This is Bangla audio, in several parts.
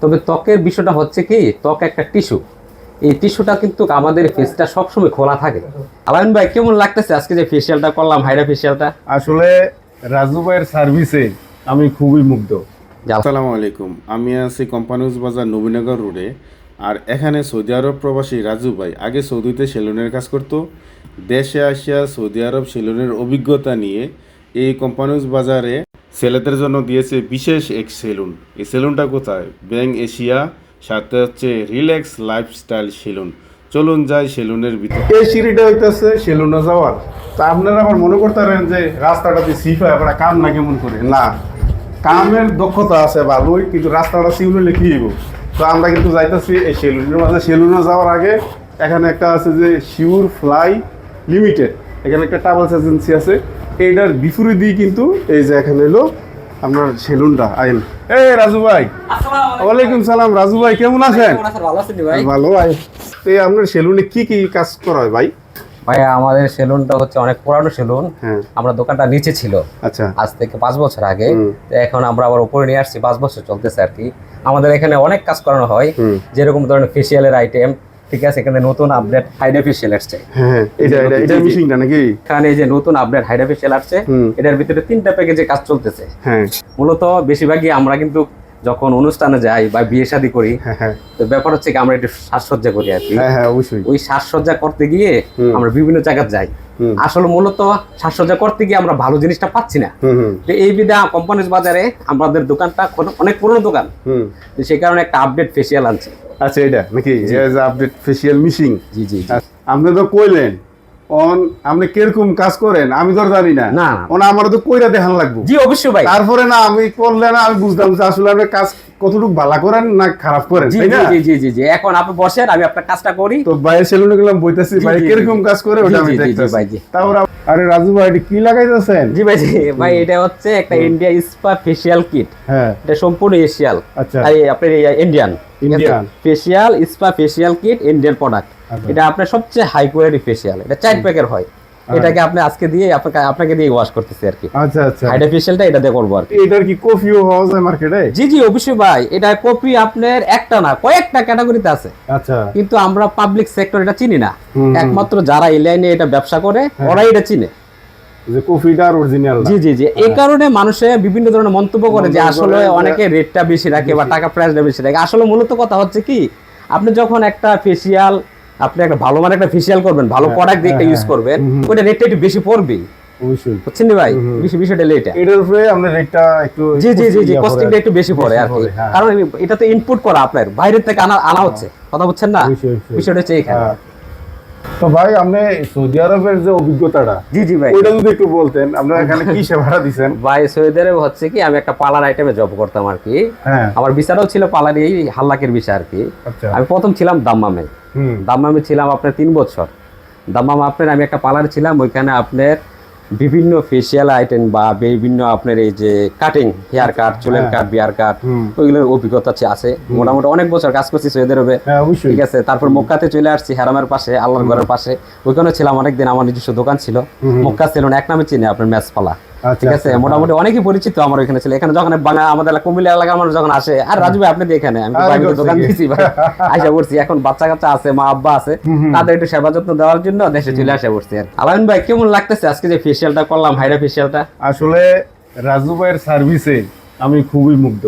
তবে ত্বকের বিষয়টা হচ্ছে কি ত্বক একটা টিস্যু। এই টিস্যুটা কিন্তু আমাদের ফেসটা সবসময় খোলা থাকে। আলামিন ভাই কেমন লাগতেছে? আজকে যে ফেসিয়ালটা করলাম হাইড্রা ফেসিয়ালটা আসলে রাজু ভাইয়ের সার্ভিসে আমি খুবই মুগ্ধ। আসসালামু আলাইকুম। আমি আছি কোম্পানিজ বাজার নবীনগর রোডে। আর এখানে সৌদি আরব প্রবাসী রাজু ভাই আগে সৌদিতে সেলুনের কাজ করত। দেশে আসিয়া সৌদি আরব সেলুনের অভিজ্ঞতা নিয়ে এই কোম্পানিজ বাজারে ছেলেদের জন্য দিয়েছে বিশেষ এক সেলুন। এই সেলুনটা কোথায়? ব্যাং এশিয়া, সাথে হচ্ছে রিল্যাক্স লাইফস্টাইল সেলুন। চলুন যাই সেলুনের ভিতর। এই সিঁড়িটা হইতেছে সেলুনে যাওয়ার। তা আপনারা আবার মনে করতে পারেন যে রাস্তাটা দিয়ে সিফ হয় আপনারা কাম না কেমন করে? না। কামের দক্ষতা আছে ভালোই, কিন্তু রাস্তাটা সিউলে কি হইব? তো আমরা কিন্তু যাইতেছি এই সেলুনের মাঝে। সেলুনে যাওয়ার আগে এখানে একটা আছে যে শিউর ফ্লাই লিমিটেড। এখানে একটা ট্রাভেলস এজেন্সি আছে। এইটার বিফুরি দিয়ে কিন্তু এই যে এখানে এলো আপনার সেলুনটা আইন। এই রাজু ভাই। ওয়ালাইকুম সালাম রাজু ভাই কেমন আছেন? ভালো আছেন ভাই? এই আপনার সেলুনে কি কি কাজ করা হয় ভাই? ভাই আমাদের সেলুনটা হচ্ছে অনেক পুরানো সেলুন। হ্যাঁ। আমরা দোকানটা নিচে ছিল। আচ্ছা। আজ থেকে পাঁচ বছর আগে। এখন আমরা আবার উপরে নিয়ে আসছি পাঁচ বছর চলতেছে আর কি। আমাদের এখানে অনেক কাজ করানো হয়। যেরকম ধরনের ফেসিয়ালের আইটেম ঠিক আছে এখানে নতুন আপডেট হাইড্রা ফেসিয়াল আসছে। হ্যাঁ এটা এটা। মিশিংটা নাকি? এখানে এই যে নতুন আপডেট হাইড্রা ফেসিয়াল আসছে এটার ভিতরে তিনটা প্যাকেজে কাজ চলতেছে। হ্যাঁ। মূলত বেশিরভাগই আমরা কিন্তু যখন অনুষ্ঠানে যাই বা বিয়ে শাদী করি হ্যাঁ হ্যাঁ। তো ব্যাপার হচ্ছে কি আমরা একটু সাজসজ্জা করি আর কি। হ্যাঁ ওই সাজসজ্জা করতে গিয়ে আমরা বিভিন্ন জায়গায় যাই। আসলে মূলত সাজসজ্জা করতে গিয়ে আমরা ভালো জিনিসটা পাচ্ছি না। তো এই বিধা কোম্পানিজ বাজারে আমাদের দোকানটা অনেক পুরনো দোকান। হুম। তো সেই কারণে একটা আপডেট ফেসিয়াল আনছে। আচ্ছা এটা নাকি আপডেট ফেসিয়াল মিশিং জি জি জি। আপনি তো কইলেন অন আপনি কীরকম কাজ করেন? আমি তো জানি না। না, আমার তো কইরা দেখান লাগবো। জি অবশ্যই ভাই। তারপরে না আমি করলে না আমি বুঝতাম যে আসলে আপনি কাজ কতটুকু ভালো করেন না খারাপ করেন জি জি জি জি এখন আপনি বসেন আমি আপনার কাজটা করি। তো সেলুনে গেলাম বইতেছি ভাই কীরকম কাজ করে ওটা আমি জি, জি, জি, দেখতেছি। ভাই, জি। তারপর আরে রাজু ভাই এটা কি লাগাইতেছেন? জি ভাই ভাই এটা হচ্ছে একটা ইন্ডিয়া স্পা ফেসিয়াল কিট হ্যাঁ। এটা সম্পূর্ণ এশিয়াল। আচ্ছা। আপনার Indian Indian। Facial spa facial kit Indian product. এটা আপনার সবচেয়ে হাই কোয়ালিটি ফেসিয়াল এটা চার প্যাকের হয়। এটাকে আপনি আজকে দিয়ে আপনাকে আপনাকে দিয়ে ওয়াশ করতেছি আর কি। আচ্ছা আচ্ছা। হাইড্রা ফেসিয়ালটা এটা দিয়ে করব আর কি। এটার কি কফিও পাওয়া যায় মার্কেটে জি জি অবশ্যই ভাই। এটা কপি আপনার একটা না কয়েকটা ক্যাটাগরিতে আছে। আচ্ছা। কিন্তু আমরা পাবলিক সেক্টর এটা চিনি না। একমাত্র যারা এই লাইনে এটা ব্যবসা করে ওরাই এটা চিনে। যে কফিটা অরিজিনাল জি জি জি। এই কারণে মানুষে বিভিন্ন ধরনের মন্তব্য করে যে আসলে অনেকে রেটটা বেশি রাখে বা টাকা প্রাইসটা বেশি রাখে। আসলে মূলত কথা হচ্ছে কি আপনি যখন একটা ফেসিয়াল আপনি একটা ভালো মানে একটা ফেসিয়াল করবেন ভালো প্রোডাক্ট দিয়ে একটা হ্যাঁ, ইউজ করবেন ওইটা হুম। ওটা রেটটা একটু বেশি পড়বে। অবশ্যই। বুঝছেন ভাই? বেশি বিষয়টা লেটা এটার উপরে আপনার রেটটা একটু জি জি জি জি কস্টিংটা একটু বেশি পড়ে আর কি। হ্যাঁ। কারণ এটা তো ইনপুট করা আপনার বাইরের থেকে আনা আনা হচ্ছে। কথা বলছেন না। বিষয়টা হচ্ছে এইখানে। হ্যাঁ। তো ভাই আপনি সৌদি আরবের যে অভিজ্ঞতাটা জি জি ভাই। ওইটা যদি একটু বলতেন আপনারা এখানে কি সেবাটা দিছেন? ভাই সৌদি আরব হচ্ছে কি আমি একটা পালার আইটেমে জব করতাম আর কি। হ্যাঁ। আমার বিচারও ছিল পালার এই হাল্লাকের বিষয় আর কি। আচ্ছা। আমি প্রথম ছিলাম দাম্মামে। হুম। দাম্মামে ছিলাম আপনার তিন বছর। দাম্মাম আপনার আমি একটা পালার ছিলাম ওইখানে আপনার বিভিন্ন ফেসিয়াল আইটেম বা বিভিন্ন আপনার এই যে কাটিং হেয়ার কাট চুলের। কাট বিয়ার কাট। ওইগুলোর অভিজ্ঞতা আছে- মোটামুটি অনেক বছর কাজ করছি সৈয়দের আরবে হ্যাঁ ঠিক আছে তারপর মক্কাতে চলে আসছি হারামের পাশে আল্লাহর ঘরের পাশে। ওইখানে ছিলাম অনেকদিন আমার নিজস্ব দোকান ছিল। মক্কা ছিল না এক নামে চিনে আপনার ম্যাচপালা ঠিক আছে? আচ্ছা, মোটামুটি অনেকই পরিচিত আমার ওইখানে ছিল। এখানে যখন বাংলা আমাদের কুমিল্লা এলাকার মানুষ যখন আসে আর রাজু ভাই আপনি দেখেন আমি দোকান দিয়েছি ভাই। আশা করছি এখন বাচ্চা কাচ্চা আছে মা আব্বা আছে তাদের একটু সেবা যত্ন দেওয়ার জন্য দেশে চলে আসা করছি আর আলামিন ভাই কেমন লাগতেছে আজকে যে ফেসিয়ালটা করলাম? হাইড্রা ফেসিয়ালটা আসলে রাজু ভাইয়ের সার্ভিসে আমি খুবই মুগ্ধ।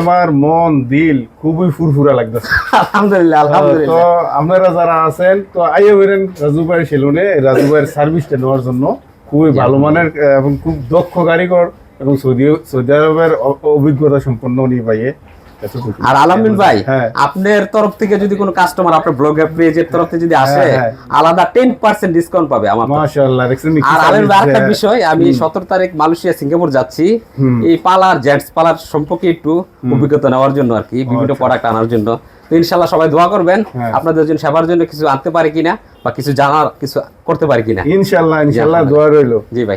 আমার মন দিল খুবই ফুরফুরা লাগতেছে। আলহামদুলিল্লাহ। তো আপনারা যারা আছেন তো আইয়ে বেরেন রাজু ভাইয়ের সেলুনে রাজু ভাইয়ের সার্ভিসটা নেওয়ার জন্য। খুবই ভালো মানের এবং খুব দক্ষ কারিগর এবং সৌদি সৌদি আরবের অভিজ্ঞতা সম্পন্ন উনি ভাইয়ে এতটুকু। আর আলামিন ভাই হ্যাঁ। আপনার তরফ থেকে যদি কোনো কাস্টমার আপনার ব্লগের পেজের তরফ থেকে যদি আসে হ্যাঁ, হ্যাঁ। আলাদা টেন পার্সেন্ট ডিসকাউন্ট পাবে আমার আর আলের service আরেকটা বিষয় আমি সতেরো তারিখ মালয়েশিয়া সিঙ্গাপুর যাচ্ছি। এই পালার জেন্টস পালার সম্পর্কে একটু অভিজ্ঞতা নেওয়ার জন্য আর কি বিভিন্ন আচ্ছা। প্রোডাক্ট আনার জন্য। তো ইনশাল্লাহ সবাই দোয়া করবেন হ্যাঁ। আপনাদের জন্য সেবার জন্য কিছু আনতে পারি কিনা বা কিছু জানার কিছু করতে পারি কিনা। ইনশাআল্লাহ ইনশাআল্লাহ দোয়া রইল। জি ভাই।